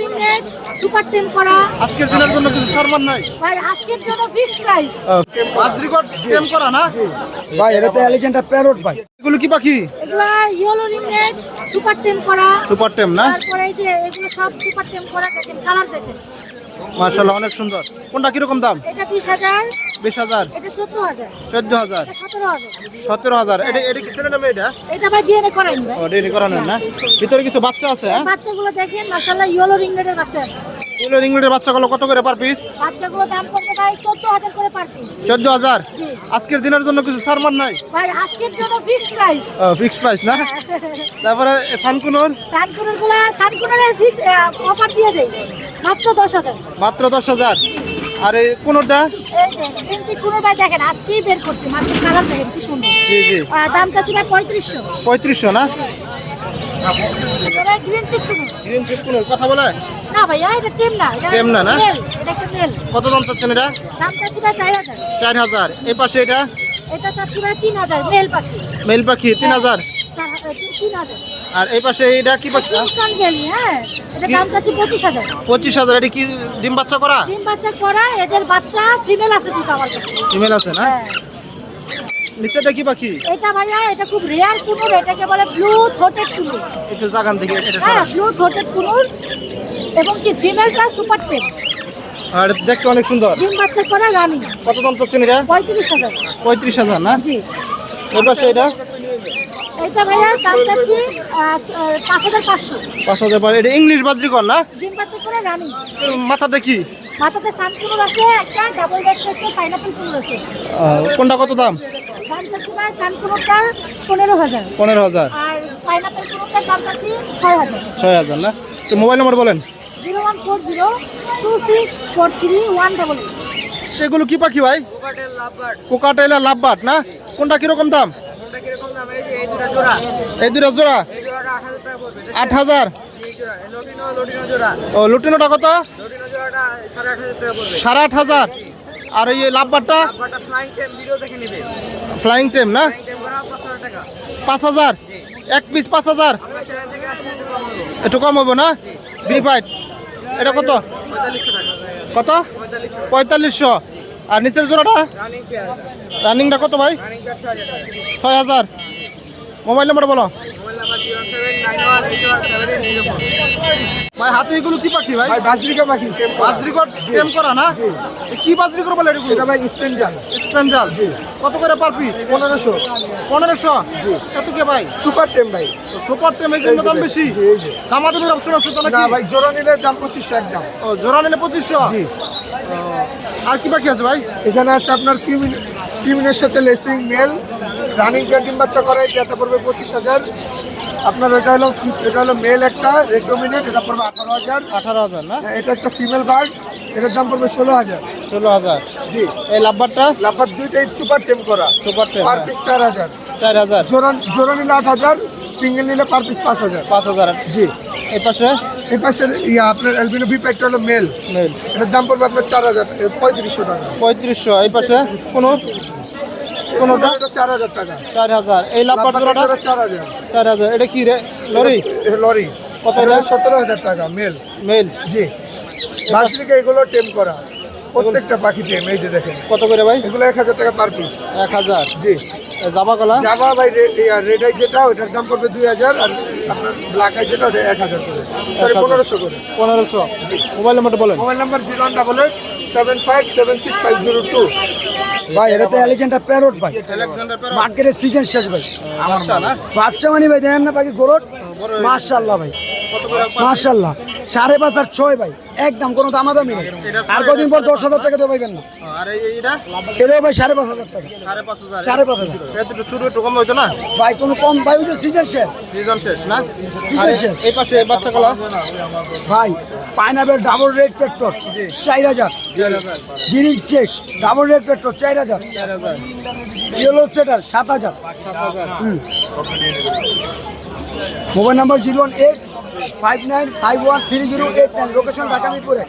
Ring net super টেম করা। আজকের দিনের জন্য কিছু সারমান নাই। ভাই আজকের জন্য ফিক্স প্রাইস আজরিকট টেম করা না? ভাই এটা তো অ্যালিজেন্টার প্যারোট ভাই। এগুলো কি পাখি? এগুলো ইয়েলো রিং নেট সুপার টেম করা। সুপার টেম না? তারপরে এই যে এগুলো সব সুপার টেম করা দেখেন কালার দেখেন। মাশাআল্লাহ অনেক সুন্দর। কোনটা কীরকম দাম? এটা বিশ হাজার। চোদ্দ হাজার। সতেরো হাজার। এটা এটা কি ছেলে নামে এটা? এটা ভাই ডিএনএ করাইনি ভাই ও করানো না? ভিতরে কিছু বাচ্চা আছে হ্যাঁ? বাচ্চাগুলো দেখেন ইয়েলো রিং নেটের বাচ্চা এগুলো রিংলেটের বাচ্চাগুলো কত করে পার পিস বাচ্চাগুলো দাম পড়বে ভাই চোদ্দ হাজার করে পার পিস চোদ্দ হাজার? জি। আজকের দিনের জন্য কিছু সারমান নাই? ভাই আজকের জন্য ফিক্স প্রাইস ফিক্স প্রাইস না? তারপরে সানকুনুর সানকুনার? গুলা সানকুনারের ফিক্স অফার দিয়ে দেই। মাত্র দশ হাজার। মাত্র দশ হাজার। আর এই কোনোটা কোনোটা দেখেন আজকেই বের করছি মাত্র কালার দেখেন কি সুন্দর। জি জি। দাম চাচ্ছি না পঁয়ত্রিশশো। পঁয়ত্রিশশো না? গ্রিন চিক কথা বলে? না ভাইয়া এটা টিম না টিম না না? এটা দাম চাচ্ছি মেল পাখি। মেল পাখি 3000 আর এই পাশে এটা কি পাখি কিংস্টন হ্যাঁ। এটা দাম হাজার। পঁচিশ হাজার এটা কি ডিম বাচ্চা করা? ডিম বাচ্চা করা এদের বাচ্চা ফিমেল আছে দুটো আমার কাছে। ফিমেল আছে না? হ্যাঁ। নিচেটা কি পাখি? এটা ভাইয়া এটা খুব রেয়ার কুনুর এটাকে বলে ব্লু থোটেড কুনুর একটু জাগান থেকে এটা হ্যাঁ। ব্লু থোটেড কুনুর এবং কি ফিমেলটা সুপার টেপ আর দেখতে অনেক সুন্দর। ডিম বাচ্চা করা রানি। কত দাম চাচ্ছেন এটা? পঁয়ত্রিশ হাজার। পঁয়ত্রিশ হাজার না? জি। এই পাশে এটা? এটা ভাইয়া দাম চাচ্ছি পাঁচ হাজার পাঁচশো। পাঁচ হাজার পর এটা ইংলিশ বাদ্রিকর না? ডিম বাচ্চা করা রানি কি? মাথাতে আছে একটা ডাবল ডেক আছে পাইনাপেল কুনুর আছে। কোনটা কত দাম? দাম চাচ্ছি ভাই পনেরো হাজার। পনেরো হাজার। আর পাইনাপেল দাম চাচ্ছি ছয় হাজার। ছয় হাজার না? তো মোবাইল নম্বর বলেন। Zero one four zero two six four three one double এগুলো কি পাখি ভাই? কোকাটেল লাভবাট না? কোনটা কীরকম দাম? এই দুটা জোড়া? আট হাজার। ও, লুটিনোটা কত? সাড়ে আট হাজার। আর এই লাভবারটা? ফ্লাইং টেম না? পাঁচ হাজার। এক পিস পাঁচ হাজার। একটু কম হবে না? ব্রিফাইড এটা কত? কত? পঁয়তাল্লিশশো। আর নিচের জোড়াটা? রানিংটা কত ভাই? ছয় হাজার। মোবাইল নাম্বার বলো। ভাই হাতে এগুলো কি পাখি ভাই? ভাই বাজরিকা পাখি বাজরিকর টেম করা না? কি বাজরিকর বলে এগুলো? এটা ভাই স্পেন্ডাল স্পেন্ডাল কত করে পার পিস পনেরোশো। পনেরোশো? কত কে ভাই? সুপার টেম ভাই। সুপার টেম এই জন্য দাম বেশি? এই অপশন আছে তো নাকি? ভাই জোড়া নিলে দাম পঁচিশশো একদম। ও জোড়া নিলে পঁচিশশো? জি। আর কি বাকি আছে ভাই? এখানে আছে আপনার কিউমিন কিউমিনের সাথে লেসিং মেল রানিং ডিম বাচ্চা করে এটা পড়বে পঁচিশ হাজার। আপনার এটা হলো এটা হলো মেল একটা রেড ডোমিনেট এটা পড়বে আঠারো হাজার। আঠারো হাজার না? এটা একটা ফিমেল বার্ড এটার দাম পড়বে ষোলো হাজার। ষোলো হাজার। জি। এই লাভবারটা? লাফার দুইটাই সুপার টেম করা। সুপার টেম পার পিস চার হাজার। চার হাজার। জোড়া জোড়া নিলে আট হাজার সিঙ্গেল নিলে পার পিস পাঁচ হাজার। পাঁচ হাজার। জি। এই পাশে? এই পাশে ইয়া আপনার অ্যালবিনো বি প্যাকটা হলো মেল মেল এটার দাম পড়বে আপনার চার হাজার পঁয়ত্রিশশো টাকা। পঁয়ত্রিশশো এই পাশে? কোনো? কোনোটা চার হাজার টাকা। চার হাজার। এই লাভবার জোড়াটা? চার হাজার। চার হাজার। এটা কি রে? লরি? লরি। কত? সতেরো হাজার টাকা মেল। মেল। জি। বাসলিকে এগুলো টেম করা। প্রত্যেকটা পাখি টেম এই যে দেখেন। কত করে ভাই? এগুলো এক হাজার টাকা পার পিস এক হাজার। জি। জাবা কলা? জামা ভাই রেড আই যেটা ওটার দাম পড়বে দুই হাজার আর আপনার ব্ল্যাক আই যেটা ওটা এক হাজার করে। সরি পনেরোশো করে। পনেরোশো। মোবাইল নাম্বারটা বলেন। Mobile number zero double eight seven five seven six five zero two ভাই এটা তো অ্যালেকজান্ডার প্যারোট ভাই। মার্কেটের সিজন শেষ ভাই। বাচ্চা মানি ভাই দেখেন না বাকি গোরট মার্শাল্লাহ ভাই। মার্শাল্লাহ সাড়ে পাঁচ আর ছয় ভাই। একদম কোনো দামাদামি নেই। আর কদিন পর দশ হাজার টাকা তো পাইবেন না। এটাও ভাই সাড়ে পাঁচ হাজার টাকা। সাড়ে পাঁচ হাজার। ভাই কোনো কম ভাই ওই যে সিজন শেষ। সিজন শেষ না? Season শেষ। এই পাশে বাচ্চা কলা ভাই পাইনাপেল ডাবল রেড পেট্রোল চার হাজার। Green check double red petrol চার হাজার। ইয়েলো সেটার সাত হাজার। সাত হাজার। Mobile number zero one eight five nine five one three zero eight nine location Dhaka মিরপুরে।